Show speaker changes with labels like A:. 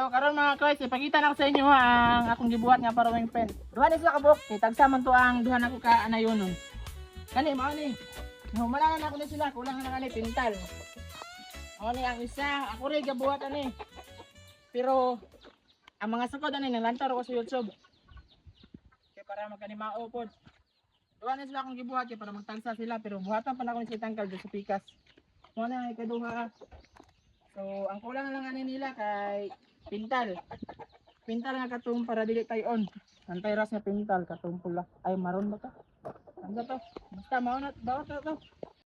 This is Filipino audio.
A: So karon mga guys, ipakita na ko sa inyo ang akong gibuhat nga parawing pen. Duha ni sila ka buok, kay tagsaman to ang duha nako ka anayonon. Kani mao ni. Humala na ako ni sila, kulang na kani pintal. Mao ni ang isa, ako rin gabuhat ani. Pero ang mga sakod ani nalantar ko sa YouTube. Kaya para magkanimao pod. Duha na sila akong gibuhat kay para magtagsa sila pero buhatan pa na ako ni si tangkal do sa pikas. Mao na ikaduha. So, ang kulang na lang ani nila kay pintal. Pintal nga katong para dili tayo on. Ang tyras nga pintal katong pula. Ay maron ba ta? Ano to? Basta mao na daw to. to.